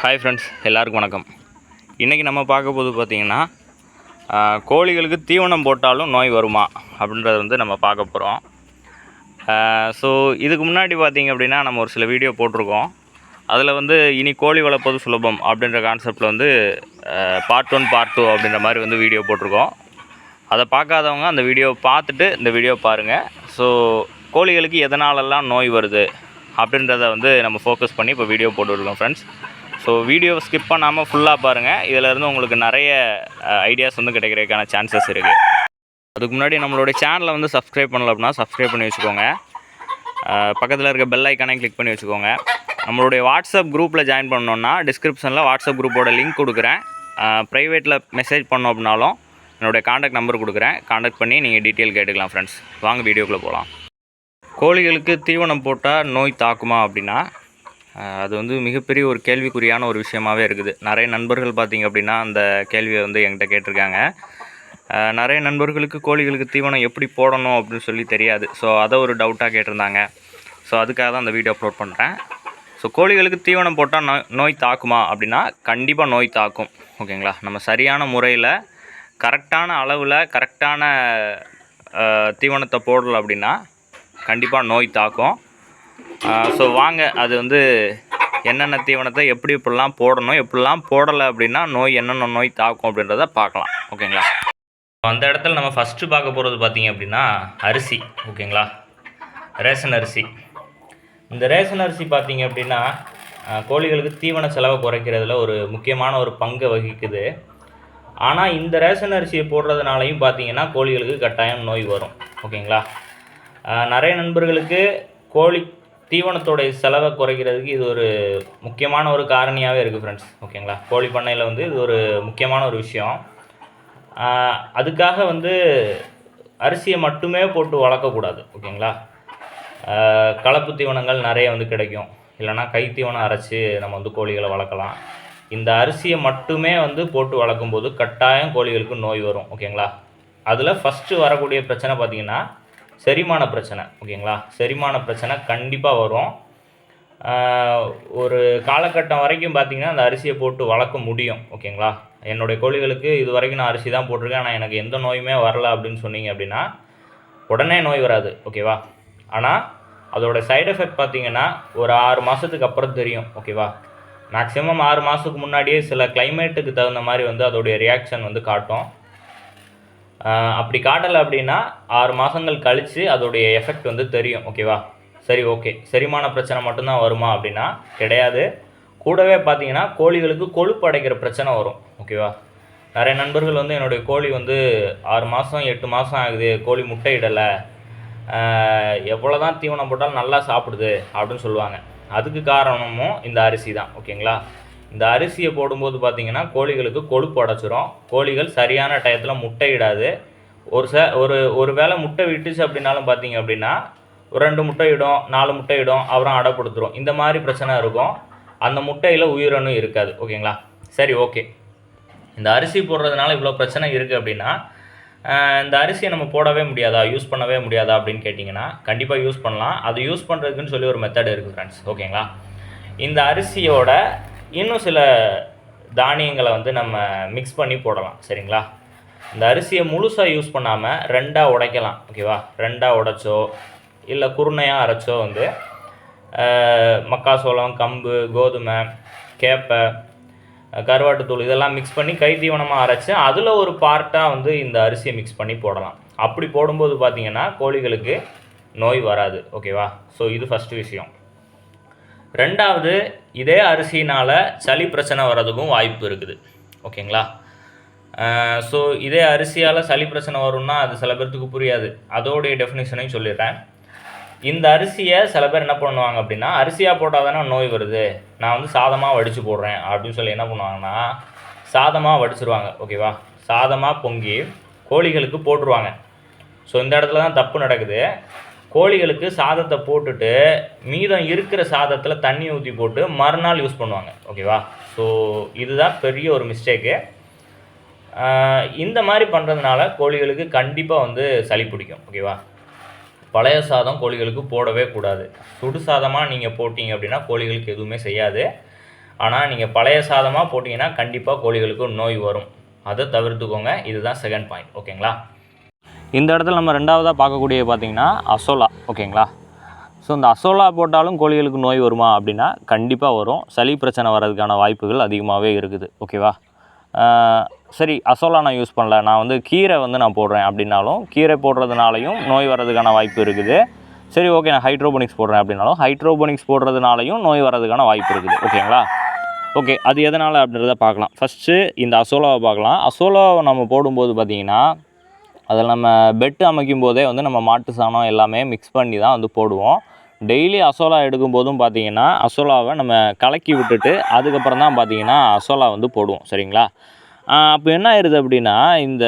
Hi friends எல்லாருக்கும் வணக்கம். இன்றைக்கி நம்ம பார்க்க போது பார்த்திங்கன்னா கோழிகளுக்கு தீவனம் போட்டாலும் நோய் வருமா? அப்படின்றத வந்து நம்ம பார்க்க போகிறோம் ஸோ இதுக்கு முன்னாடி பார்த்திங்க அப்படின்னா நம்ம ஒரு சில வீடியோ போட்டிருக்கோம். அதில் வந்து இனி கோழி வளர்ப்பது சுலபம் அப்படின்ற கான்செப்டில் வந்து பார்ட் ஒன் பார்ட் டூ அப்படின்ற மாதிரி வந்து வீடியோ போட்டிருக்கோம். அதை பார்க்காதவங்க அந்த வீடியோவை பார்த்துட்டு இந்த வீடியோ பாருங்கள் ஸோ கோழிகளுக்கு எதனாலெல்லாம் நோய் வருது அப்படின்றத வந்து நம்ம ஃபோக்கஸ் பண்ணி இப்போ வீடியோ போட்டுருக்கோம் ஃப்ரெண்ட்ஸ் ஸோ வீடியோவை ஸ்கிப் பண்ணாமல் ஃபுல்லாக பாருங்கள் இதில் இருந்து உங்களுக்கு நிறைய ஐடியாஸ் வந்து கிடைக்கிறதுக்கான சான்சஸ் இருக்குது அதுக்கு முன்னாடி நம்மளுடைய சேனலை வந்து சப்ஸ்கிரைப் பண்ணல அப்படின்னா சப்ஸ்கிரைப் பண்ணி வச்சுக்கோங்க. பக்கத்தில் இருக்க பெல் ஐக்கானே கிளிக் பண்ணி வச்சுக்கோங்க. நம்மளுடைய வாட்ஸ்அப் குரூப்பில் ஜாயின் பண்ணோன்னா டிஸ்கிரிப்ஷனில் வாட்ஸ்அப் குரூப்போட லிங்க் கொடுக்குறேன். ப்ரைவேட்டில் மெசேஜ் பண்ணோம் அப்படின்னாலும் என்னுடைய காண்டாக்ட் நம்பர் கொடுக்குறேன். காண்டாக்ட் பண்ணி நீங்கள் டீட்டெயில் கேட்டுக்கலாம் ஃப்ரெண்ட்ஸ் வாங்க வீடியோக்குள்ளே போகலாம் கோழிகளுக்கு தீவனம் போட்டால் நோய் தாக்குமா அப்படின்னா அது வந்து மிகப்பெரிய ஒரு கேள்விக்குறியான ஒரு விஷயமாவே இருக்குது. நிறைய நண்பர்கள் பார்த்தீங்க அப்படின்னா அந்த கேள்வியை வந்து என்கிட்ட கேட்டிருக்காங்க. நிறைய நண்பர்களுக்கு கோழிகளுக்கு தீவனம் எப்படி போடணும் அப்படின்னு சொல்லி தெரியாது. ஸோ அதை ஒரு டவுட்டாக கேட்டிருந்தாங்க. ஸோ அதுக்காக தான் அந்த வீடியோ அப்லோட் பண்ணுறேன் ஸோ கோழிகளுக்கு தீவனம் போட்டால் நோய் நோய் தாக்குமா அப்படின்னா கண்டிப்பாக நோய் தாக்கும். ஓகேங்களா? நம்ம சரியான முறையில் கரெக்டான அளவில் கரெக்டான தீவனத்தை போடல அப்படின்னா கண்டிப்பாக நோய் தாக்கும். ஸோ வாங்க அது வந்து என்னென்ன தீவனத்தை எப்படி இப்படிலாம் போடணும் எப்படிலாம் போடலை அப்படின்னா நோய் என்னென்ன நோய் தாக்கும் அப்படின்றத பார்க்கலாம் ஓகேங்களா? அந்த இடத்துல நம்ம ஃபஸ்ட்டு பார்க்க போகிறது பார்த்திங்க அப்படின்னா அரிசி ஓகேங்களா? ரேஷன் அரிசி. இந்த ரேஷன் அரிசி பார்த்திங்க அப்படின்னா கோழிகளுக்கு தீவன செலவை குறைக்கிறதுல ஒரு முக்கியமான ஒரு பங்கை வகிக்குது. ஆனால் இந்த ரேஷன் அரிசியை போடுறதுனாலையும் பார்த்தீங்கன்னா கோழிகளுக்கு கட்டாயம் நோய் வரும் ஓகேங்களா? நிறைய நண்பர்களுக்கு கோழி தீவனத்தோடைய செலவை குறைக்கிறதுக்கு இது ஒரு முக்கியமான ஒரு காரணியாகவே இருக்குது ஃப்ரெண்ட்ஸ் ஓகேங்களா? கோழி பண்ணையில் வந்து இது ஒரு முக்கியமான ஒரு விஷயம். அதுக்காக வந்து அரிசியை மட்டுமே போட்டு வளர்க்கக்கூடாது ஓகேங்களா? கலப்பு தீவனங்கள் நிறைய வந்து கிடைக்கும். இல்லைன்னா கை தீவனம் அரைச்சி நம்ம வந்து கோழிகளை வளர்க்கலாம். இந்த அரிசியை மட்டுமே வந்து போட்டு வளர்க்கும்போது கட்டாயம் கோழிகளுக்கு நோய் வரும் ஓகேங்களா? அதில் ஃபஸ்ட்டு வரக்கூடிய பிரச்சனை பார்த்திங்கன்னா செரிமான பிரச்சனை ஓகேங்களா? செரிமான பிரச்சனை கண்டிப்பாக வரும். ஒரு காலகட்டம் வரைக்கும் பார்த்தீங்கன்னா அந்த அரிசியை போட்டு வளர்க்க முடியும் ஓகேங்களா? என்னுடைய கோழிகளுக்கு இது வரைக்கும் நான் அரிசி தான் போட்டிருக்கேன். ஆனால் எனக்கு எந்த நோயுமே வரல அப்படின்னு சொன்னீங்க அப்படின்னா உடனே நோய் வராது ஓகேவா? ஆனால் அதோட சைடு எஃபெக்ட் பார்த்தீங்கன்னா ஒரு ஆறு மாதத்துக்கு அப்புறம் தெரியும் ஓகேவா? மேக்ஸிமம் ஆறு மாதத்துக்கு முன்னாடியே சில கிளைமேட்டுக்கு தகுந்த மாதிரி வந்து அதோடைய ரியாக்ஷன் வந்து காட்டும். அப்படி காட்டலை அப்படின்னா ஆறு மாதங்கள் கழித்து அதோடைய எஃபெக்ட் வந்து தெரியும் ஓகேவா சரி ஓகே செரிமான பிரச்சனை மட்டும்தான் வருமா அப்படின்னா கிடையாது. கூடவே பார்த்தீங்கன்னா கோழிகளுக்கு கொழுப்பு அடைக்கிற பிரச்சனை வரும் ஓகேவா நிறைய நண்பர்கள் வந்து என்னுடைய கோழி வந்து ஆறு மாதம் எட்டு மாதம் ஆகுது கோழி முட்டையிடலை. எவ்வளோ தான் தீவனம் போட்டாலும் நல்லா சாப்பிடுது அப்படின்னு சொல்லுவாங்க. அதுக்கு காரணமும் இந்த அரிசி தான் ஓகேங்களா இந்த அரிசியை போடும்போது பார்த்தீங்கன்னா கோழிகளுக்கு கொழுப்பு அடைச்சிரும். கோழிகள் சரியான டயத்தில் முட்டையிடாது. ஒரு ச ஒரு ஒரு வேளை முட்டை விட்டுச்சு அப்படின்னாலும் பார்த்தீங்க அப்படின்னா ஒரு ரெண்டு முட்டை இடும் நாலு முட்டை இடும் அப்புறம் அடைப்படுத்துரும். இந்த மாதிரி பிரச்சனை இருக்கும். அந்த முட்டையில் உயிரணு இருக்காது. ஓகேங்களா? சரி ஓகே. இந்த அரிசி போடுறதுனால இவ்வளோ பிரச்சனை இருக்குது அப்படின்னா இந்த அரிசியை நம்ம போடவே முடியாதா? யூஸ் பண்ணவே முடியாதா அப்படின்னு கேட்டிங்கன்னா கண்டிப்பாக யூஸ் பண்ணலாம். அது யூஸ் பண்ணுறதுக்குன்னு சொல்லி ஒரு மெத்தட் இருக்குது ஃப்ரெண்ட்ஸ் ஓகேங்களா? இந்த அரிசியோட இன்னும் சில தானியங்களை வந்து நம்ம மிக்ஸ் பண்ணி போடலாம் சரிங்களா? இந்த அரிசியை முழுசாக யூஸ் பண்ணாமல் ரெண்டாக உடைக்கலாம் ஓகேவா ரெண்டாக உடைச்சோ இல்லை குருணையாக அரைச்சோ வந்து மக்காசோளம் கம்பு கோதுமை கேப்பை கருவாட்டுத்தூள் இதெல்லாம் மிக்ஸ் பண்ணி கை தீவனமாக அரைச்சி அதில் ஒரு பார்ட்டாக வந்து இந்த அரிசியை மிக்ஸ் பண்ணி போடலாம். அப்படி போடும்போது பார்த்திங்கன்னா கோழிகளுக்கு நோய் வராது ஓகேவா ஸோ இது ஃபஸ்ட்டு விஷயம். ரெண்டாவது இதே அரிசினால் சளி பிரச்சனை வர்றதுக்கும் வாய்ப்பு இருக்குது. ஓகேங்களா? ஸோ இதே அரிசியால் சளி பிரச்சனை வரும்னா அது சில பேர்த்துக்கு புரியாது. அதோடைய டெஃபினேஷனையும் சொல்லிடுறேன். இந்த அரிசியை சில பேர் என்ன பண்ணுவாங்க அப்படின்னா அரிசியாக போட்டால் தானே நோய் வருது. நான் வந்து சாதமாக வடித்து போடுறேன் அப்படின்னு சொல்லி என்ன பண்ணுவாங்கன்னா சாதமாக வடிச்சிருவாங்க. ஓகேவா? சாதமாக பொங்கி கோழிகளுக்கு போட்டுருவாங்க. ஸோ இந்த இடத்துல தான் தப்பு நடக்குது. கோழிகளுக்கு சாதத்தை போட்டுட்டு மீதம் இருக்கிற சாதத்தில் தண்ணி ஊற்றி போட்டு மறுநாள் யூஸ் பண்ணுவாங்க. ஓகேவா ஸோ இதுதான் பெரிய ஒரு மிஸ்டேக்கு இந்த மாதிரி பண்ணுறதுனால கோழிகளுக்கு கண்டிப்பாக வந்து சளி பிடிக்கும். ஓகேவா பழைய சாதம் கோழிகளுக்கு போடவே கூடாது. சுடு சாதமாக நீங்கள் போட்டிங்க அப்படின்னா கோழிகளுக்கு எதுவுமே செய்யாது. ஆனால் நீங்கள் பழைய சாதமாக போட்டிங்கன்னா கண்டிப்பாக கோழிகளுக்கு நோய் வரும். அதை தவிர்த்துக்கோங்க. இதுதான் செகண்ட் பாயிண்ட் ஓகேங்களா இந்த இடத்துல நம்ம ரெண்டாவதாக பார்க்கக்கூடிய பார்த்திங்கன்னா அசோலா ஓகேங்களா? ஸோ இந்த அசோலா போட்டாலும் கோழிகளுக்கு நோய் வருமா அப்படின்னா கண்டிப்பாக வரும். சளி பிரச்சனை வர்றதுக்கான வாய்ப்புகள் அதிகமாகவே இருக்குது. ஓகேவா? சரி அசோலா நான் யூஸ் பண்ணல. நான் வந்து கீரை வந்து நான் போடுறேன் அப்படின்னாலும் கீரை போடுறதுனாலையும் நோய் வர்றதுக்கான வாய்ப்பு இருக்குது. சரி ஓகே நான் ஹைட்ரோபோனிக்ஸ் போடுறேன் அப்படின்னாலும் ஹைட்ரோபோனிக்ஸ் போடுறதுனாலையும் நோய் வர்றதுக்கான வாய்ப்பு இருக்குது. ஓகேங்களா? ஓகே அது எதனால் அப்படின்றத பார்க்கலாம். ஃபஸ்ட்டு இந்த அசோலாவை பார்க்கலாம். அசோலாவை நம்ம போடும்போது பார்த்தீங்கன்னா அதில் நம்ம பெட்டு அமைக்கும் போதே வந்து நம்ம மாட்டு சாணம் எல்லாமே மிக்ஸ் பண்ணி தான் வந்து போடுவோம். டெய்லி அசோலா எடுக்கும் போதும் பார்த்தீங்கன்னா அசோலாவை நம்ம கலக்கி விட்டுட்டு அதுக்கப்புறம் தான் பார்த்தீங்கன்னா அசோலா வந்து போடுவோம். சரிங்களா? அப்போ என்ன ஆயிடுது அப்படின்னா இந்த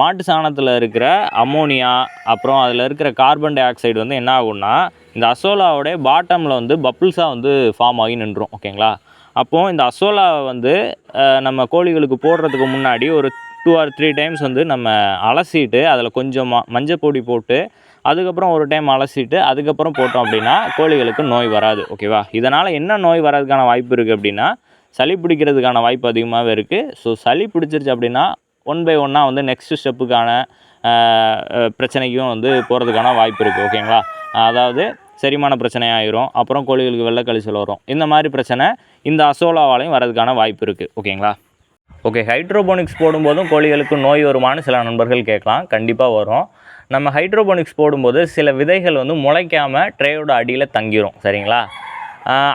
மாட்டு சாணத்தில் இருக்கிற அம்மோனியா அப்புறம் அதில் இருக்கிற கார்பன் டை ஆக்சைடு வந்து என்ன ஆகும்னா இந்த அசோலாவோடைய பாட்டமில் வந்து பப்புள்ஸாக வந்து ஃபார்ம் ஆகி நின்றுடும் ஓகேங்களா? அப்போது இந்த அசோலாவை வந்து நம்ம கோழிகளுக்கு போடுறதுக்கு முன்னாடி ஒரு டூ ஆர் த்ரீ டைம்ஸ் வந்து நம்ம அலசிட்டு அதில் கொஞ்சம் மஞ்சள் பொடி போட்டு அதுக்கப்புறம் ஒரு டைம் அலசிட்டு அதுக்கப்புறம் போட்டோம் அப்படின்னா கோழிகளுக்கு நோய் வராது ஓகேவா இதனால் என்ன நோய் வர்றதுக்கான வாய்ப்பு இருக்குது அப்படின்னா சளி பிடிக்கிறதுக்கான வாய்ப்பு அதிகமாகவே இருக்குது ஸோ சளி பிடிச்சிருச்சு அப்படின்னா ஒன் பை ஒன்னாக வந்து நெக்ஸ்ட் ஸ்டெப்புக்கான பிரச்சனைக்கும் வந்து போகிறதுக்கான வாய்ப்பு இருக்குது ஓகேங்களா அதாவது செரிமான பிரச்சனை ஆயிரும் அப்புறம் கோழிகளுக்கு வெள்ளை கழிச்சல் வரும். இந்த மாதிரி பிரச்சனை இந்த அசோலாவாலையும் வரதுக்கான வாய்ப்பு இருக்குது ஓகேங்களா ஓகே ஹைட்ரோபோனிக்ஸ் போடும்போதும் கோழிகளுக்கு நோய் வருமானு சில நண்பர்கள் கேட்கலாம். கண்டிப்பாக வரும். நம்ம ஹைட்ரோபோனிக்ஸ் போடும்போது சில விதைகள் வந்து முளைக்காமல் ட்ரேயோட அடியில் தங்கிரும். சரிங்களா?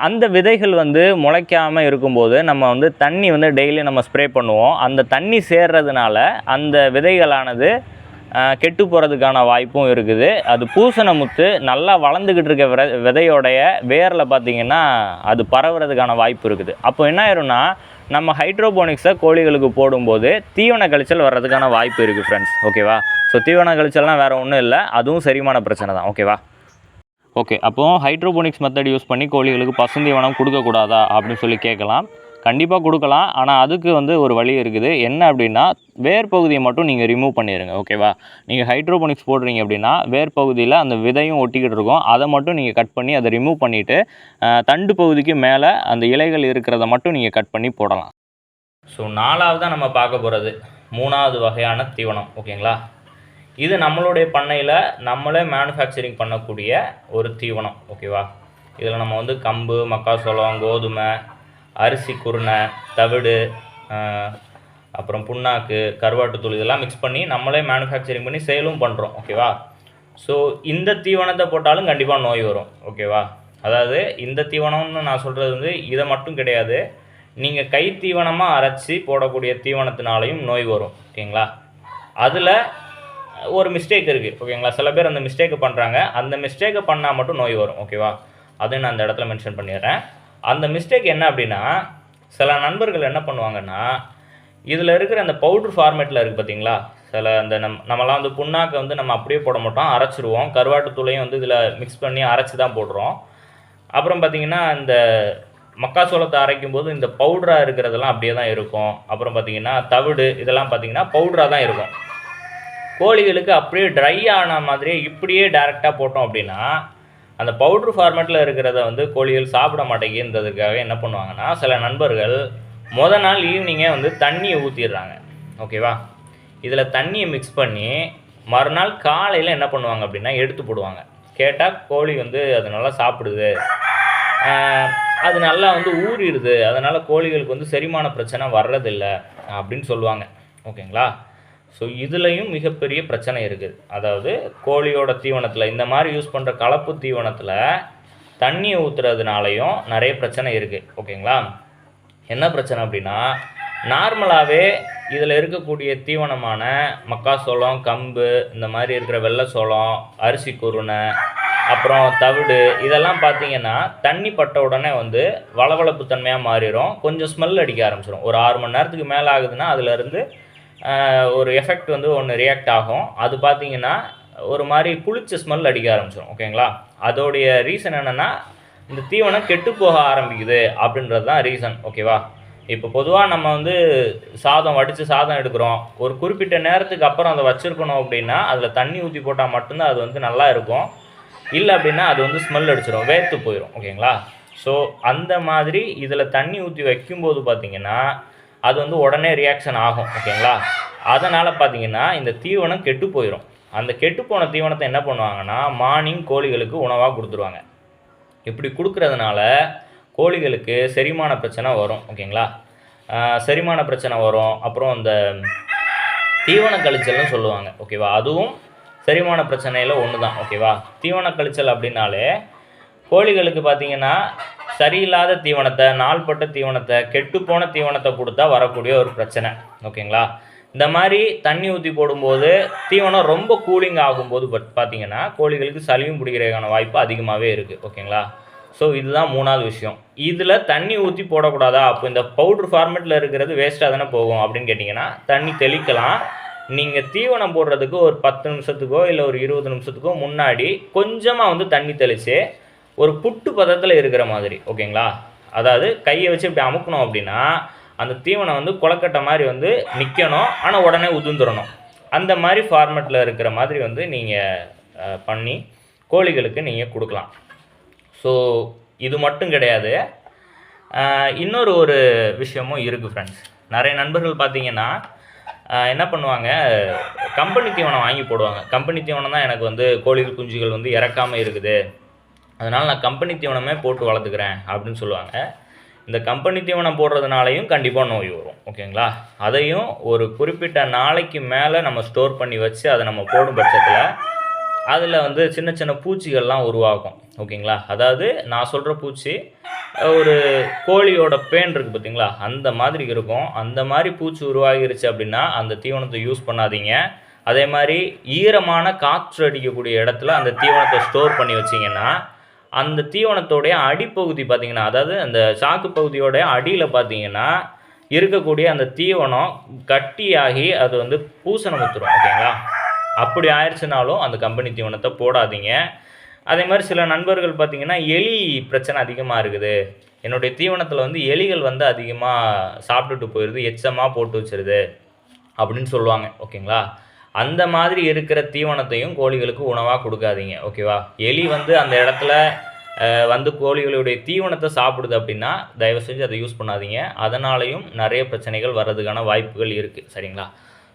அந்த விதைகள் வந்து முளைக்காமல் இருக்கும்போது நம்ம வந்து தண்ணி வந்து டெய்லி நம்ம ஸ்ப்ரே பண்ணுவோம். அந்த தண்ணி சேர்றதுனால அந்த விதைகளானது கெட்டு போகிறதுக்கான வாய்ப்பும் இருக்குது. அது பூசண முத்து நல்லா வளர்ந்துக்கிட்டு இருக்க வித விதையோடைய வேரில் பார்த்தீங்கன்னா அது பரவுறதுக்கான வாய்ப்பு இருக்குது. அப்போ என்ன ஆயிரும்னா நம்ம ஹைட்ரோபோனிக்ஸை கோழிகளுக்கு போடும்போது தீவன கழிச்சல் வர்றதுக்கான வாய்ப்பு இருக்குது ஃப்ரெண்ட்ஸ் ஓகேவா ஸோ தீவன கழிச்சல்லாம் வேறு ஒன்றும் இல்லை. அதுவும் செரிமான பிரச்சனை தான். ஓகேவா ஓகே அப்போது ஹைட்ரோபோனிக்ஸ் மெத்தட் யூஸ் பண்ணி கோழிகளுக்கு பசுந்தீவனம் கொடுக்கக்கூடாதா? அப்படின்னு சொல்லி கேட்கலாம். கண்டிப்பாக கொடுக்கலாம். ஆனால் அதுக்கு வந்து ஒரு வழி இருக்குது. என்ன அப்படின்னா வேர் பகுதியை மட்டும் நீங்கள் ரிமூவ் பண்ணிடுங்க ஓகேவா நீங்கள் ஹைட்ரோபோனிக்ஸ் போடுறீங்க அப்படின்னா வேர் பகுதியில் அந்த விதையும் ஒட்டிக்கிட்டு இருக்கும். அதை மட்டும் நீங்கள் கட் பண்ணி அதை ரிமூவ் பண்ணிவிட்டு தண்டு பகுதிக்கு மேலே அந்த இலைகள் இருக்கிறத மட்டும் நீங்கள் கட் பண்ணி போடலாம். ஸோ நாலாவதாக நம்ம பார்க்க போகிறது மூணாவது வகையான தீவனம். ஓகேங்களா இது நம்மளுடைய பண்ணையில் நம்மளே மேனுஃபேக்சரிங் பண்ணக்கூடிய ஒரு தீவனம். ஓகேவா இதில் நம்ம வந்து கம்பு மக்காசோளம் கோதுமை அரிசி குருணை தவிடு அப்புறம் புண்ணாக்கு கருவாட்டுத்தூள் இதெல்லாம் மிக்ஸ் பண்ணி நம்மளே மேனுஃபேக்சரிங் பண்ணி சேலும் பண்ணுறோம் ஓகேவா ஸோ இந்த தீவனத்தை போட்டாலும் கண்டிப்பாக நோய் வரும் ஓகேவா அதாவது இந்த தீவனம்னு நான் சொல்கிறது வந்து இதை மட்டும் கிடையாது. நீங்கள் கை தீவனமாக அரைச்சி போடக்கூடிய தீவனத்தினாலையும் நோய் வரும் ஓகேங்களா அதில் ஒரு மிஸ்டேக் இருக்குது ஓகேங்களா சில பேர் அந்த மிஸ்டேக்கை பண்ணுறாங்க அந்த மிஸ்டேக்கை பண்ணால் மட்டும் நோய் வரும் ஓகேவா அதையும் நான் அந்த இடத்துல மென்ஷன் பண்ணிடுறேன். அந்த மிஸ்டேக் என்ன அப்படின்னா சில நண்பர்கள் என்ன பண்ணுவாங்கன்னா இதில் இருக்கிற அந்த பவுட்ரு ஃபார்மேட்டில் இருக்குது பார்த்தீங்களா சில அந்த நம் நம்மலாம் வந்து புண்ணாக்கை வந்து நம்ம அப்படியே போட மாட்டோம் அரைச்சிருவோம். கருவாட்டு தூளையும் வந்து இதில் மிக்ஸ் பண்ணி அரைச்சி தான் போடுறோம். அப்புறம் பார்த்தீங்கன்னா இந்த மக்காசோளத்தை அரைக்கும் போது இந்த பவுடராக இருக்கிறதெல்லாம் அப்படியே தான் இருக்கும். அப்புறம் பார்த்தீங்கன்னா தவிடு இதெல்லாம் பார்த்தீங்கன்னா பவுடராக தான் இருக்கும். கோழிகளுக்கு அப்படியே ட்ரை ஆன மாதிரியே இப்படியே டேரெக்டாக போட்டோம் அப்படின்னா அந்த பவுட்ரு ஃபார்மேட்டில் இருக்கிறத வந்து கோழிகள் சாப்பிட மாட்டேங்குன்றதுக்காக என்ன பண்ணுவாங்கன்னா சில நண்பர்கள் முத நாள் ஈவினிங்கே வந்து தண்ணியை ஊற்றிடுறாங்க ஓகேவா இதில் தண்ணியை மிக்ஸ் பண்ணி மறுநாள் காலையில் என்ன பண்ணுவாங்க அப்படின்னா எடுத்து போடுவாங்க. கேட்டால் கோழி வந்து அது நல்லா சாப்பிடுது. அது நல்லா வந்து ஊறிடுது. அதனால் கோழிகளுக்கு வந்து செரிமான பிரச்சனை வர்றதில்லை அப்படின்னு சொல்லுவாங்க. ஓகேங்களா ஸோ இதுலேயும் மிகப்பெரிய பிரச்சனை இருக்குது. அதாவது கோழியோட தீவனத்தில் இந்த மாதிரி யூஸ் பண்ணுற கலப்பு தீவனத்தில் தண்ணியை ஊற்றுறதுனாலையும் நிறைய பிரச்சனை இருக்குது ஓகேங்களா? என்ன பிரச்சனை அப்படின்னா நார்மலாகவே இதில் இருக்கக்கூடிய தீவனமான மக்காசோளம் கம்பு இந்த மாதிரி இருக்கிற வெள்ளை சோளம் அரிசி குருணை அப்புறம் தவிடு இதெல்லாம் பார்த்தீங்கன்னா தண்ணி பட்ட உடனே வந்து வளவளப்பு தன்மையாக மாறிடும் கொஞ்சம் ஸ்மெல் அடிக்க ஆரம்பிச்சிடும் ஒரு ஆறு மணி நேரத்துக்கு மேலே ஆகுதுன்னா அதுலேருந்து ஒரு எஃபெக்ட் வந்து ஒன்று ரியாக்ட் ஆகும். அது பார்த்தீங்கன்னா ஒரு மாதிரி புளிச்ச ஸ்மெல் அடிக்க ஆரம்பிச்சிடும் ஓகேங்களா அதோடைய ரீசன் என்னென்னா இந்த தீவனம் கெட்டு போக ஆரம்பிக்குது அப்படின்றது தான் ரீசன் ஓகேவா இப்போ பொதுவாக நம்ம வந்து சாதம் வடித்து சாதம் எடுக்கிறோம். ஒரு குறிப்பிட்ட நேரத்துக்கு அப்புறம் அதை வச்சுருக்கணும் அப்படின்னா அதில் தண்ணி ஊற்றி போட்டால் மட்டும்தான் அது வந்து நல்லா இருக்கும். இல்லை அப்படின்னா அது வந்து ஸ்மெல் அடிச்சிடும் வேர்த்து போயிடும் ஓகேங்களா ஸோ அந்த மாதிரி இதில் தண்ணி ஊற்றி வைக்கும்போது பார்த்தீங்கன்னா அது வந்து உடனே ரியாக்ஷன் ஆகும் ஓகேங்களா? அதனால் பார்த்தீங்கன்னா இந்த தீவனம் கெட்டு போயிடும் அந்த கெட்டுப்போன தீவனத்தை என்ன பண்ணுவாங்கன்னா மார்னிங் கோழிகளுக்கு உணவாக கொடுத்துருவாங்க. இப்படி கொடுக்குறதுனால கோழிகளுக்கு செரிமான பிரச்சனை வரும் ஓகேங்களா? செரிமான பிரச்சனை வரும். அப்புறம் அந்த தீவன கழிச்சல்னு சொல்லுவாங்க ஓகேவா? அதுவும் செரிமான பிரச்சனையில் ஒன்று தான் ஓகேவா? தீவன கழிச்சல் அப்படின்னாலே கோழிகளுக்கு பார்த்தீங்கன்னா சரியில்லாத தீவனத்தை நாள்பட்ட தீவனத்தை கெட்டுப்போன தீவனத்தை கொடுத்தா வரக்கூடிய ஒரு பிரச்சனை. ஓகேங்களா? இந்த மாதிரி தண்ணி ஊற்றி போடும்போது தீவனம் ரொம்ப கூலிங் ஆகும்போது பட் பார்த்தீங்கன்னா கோழிகளுக்கு சளியும் பிடிக்கிறதுக்கான வாய்ப்பு அதிகமாகவே இருக்குது ஓகேங்களா? ஸோ இதுதான் மூணாவது விஷயம். இதில் தண்ணி ஊற்றி போடக்கூடாதா? அப்போ இந்த பவுட்ரு ஃபார்மேட்டில் இருக்கிறது வேஸ்ட்டாக தானே போகும் அப்படின்னு கேட்டிங்கன்னா தண்ணி தெளிக்கலாம். நீங்கள் தீவனம் போடுறதுக்கு ஒரு பத்து நிமிஷத்துக்கோ இல்லை ஒரு இருபது நிமிஷத்துக்கோ முன்னாடி கொஞ்சமாக வந்து தண்ணி தெளித்து ஒரு புட்டு பதத்தில் இருக்கிற மாதிரி ஓகேங்களா? அதாவது கையை வச்சு இப்படி அமுக்கணும் அப்படின்னா அந்த தீவனம் வந்து குளக்கட்டை மாதிரி வந்து நிற்கணும் ஆனால் உடனே உதுந்துடணும் அந்த மாதிரி ஃபார்மேட்டில் இருக்கிற மாதிரி வந்து நீங்கள் பண்ணி கோழிகளுக்கு நீங்கள் கொடுக்கலாம். ஸோ இது மட்டும் கிடையாது. இன்னொரு ஒரு விஷயமும் இருக்குது ஃப்ரெண்ட்ஸ் நிறைய நண்பர்கள் பார்த்தீங்கன்னா என்ன பண்ணுவாங்க கம்பெனி தீவனம் வாங்கி போடுவாங்க. கம்பெனி தீவனம் தான் எனக்கு வந்து கோழிகள் குஞ்சுகள் வந்து இறக்காமல் இருக்குது. அதனால் நான் கம்பெனி தீவனமே போட்டு வளர்த்துக்கிறேன் அப்படின்னு சொல்லுவாங்க. இந்த கம்பெனி தீவனம் போடுறதுனாலையும் கண்டிப்பாக நோய் வரும் ஓகேங்களா? அதையும் ஒரு குறிப்பிட்ட நாளைக்கு மேலே நம்ம ஸ்டோர் பண்ணி வச்சு அதை நம்ம போடும் பட்சத்தில் அதில் வந்து சின்ன சின்ன பூச்சிகள்லாம் உருவாகும் ஓகேங்களா? அதாவது நான் சொல்கிற பூச்சி ஒரு கோழியோட பேன் இருக்குது பார்த்தீங்களா அந்த மாதிரி இருக்கும். அந்த மாதிரி பூச்சி உருவாகிருச்சு அப்படின்னா அந்த தீவனத்தை யூஸ் பண்ணாதீங்க. அதே மாதிரி ஈரமான காற்று அடிக்கக்கூடிய இடத்துல அந்த தீவனத்தை ஸ்டோர் பண்ணி வச்சிங்கன்னா அந்த தீவனத்தோடைய அடிப்பகுதி பார்த்தீங்கன்னா அதாவது அந்த சாக்கு பகுதியோடைய அடியில் பார்த்தீங்கன்னா இருக்கக்கூடிய அந்த தீவனம் கட்டியாகி அது வந்து பூசணம் ஊற்றுரும் ஓகேங்களா? அப்படி ஆயிடுச்சுனாலும் அந்த கம்பெனி தீவனத்தை போடாதீங்க. அதே மாதிரி சில நண்பர்கள் பார்த்திங்கன்னா எலி பிரச்சனை அதிகமாக இருக்குது. என்னுடைய தீவனத்தில் வந்து எலிகள் வந்து அதிகமாக சாப்பிட்டுட்டு போயிடுது எச்சமாக போட்டு வச்சிருது அப்படின்னு சொல்லுவாங்க ஓகேங்களா? அந்த மாதிரி இருக்கிற தீவனத்தையும் கோழிகளுக்கு உணவாக கொடுக்காதீங்க ஓகேவா எலி வந்து அந்த இடத்துல வந்து கோழிகளுடைய தீவனத்தை சாப்பிடுது அப்படின்னா தயவு செஞ்சு அதை யூஸ் பண்ணாதீங்க. அதனாலையும் நிறைய பிரச்சனைகள் வர்றதுக்கான வாய்ப்புகள் இருக்குது சரிங்களா?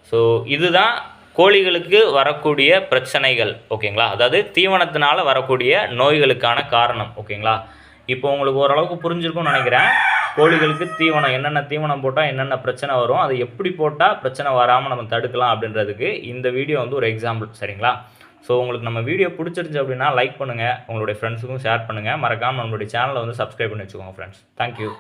ஸோ இதுதான் கோழிகளுக்கு வரக்கூடிய பிரச்சனைகள் ஓகேங்களா அதாவது தீவனத்தினால் வரக்கூடிய நோய்களுக்கான காரணம் ஓகேங்களா இப்போ உங்களுக்கு ஓரளவுக்கு புரிஞ்சிருக்கும்னு நினைக்கிறேன். கோழிகளுக்கு தீவனம் என்னென்ன தீவனம் போட்டால் என்னென்ன பிரச்சனை வரும் அதை எப்படி போட்டால் பிரச்சனை வராமல் நம்ம தடுக்கலாம் அப்படின்றதுக்கு இந்த வீடியோ வந்து ஒரு எக்ஸாம்பிள் சரிங்களா? ஸோ உங்களுக்கு நம்ம வீடியோ பிடிச்சிருந்துச்சு அப்படின்னா லைக் பண்ணுங்கள் உங்களுடைய ஃப்ரெண்ட்ஸுக்கும் ஷேர் பண்ணுங்கள் மறக்காமல் நம்மளுடைய சேனலை வந்து சப்ஸ்கிரைப் பண்ணி வச்சுக்கோங்க ஃப்ரெண்ட்ஸ் தேங்க்யூ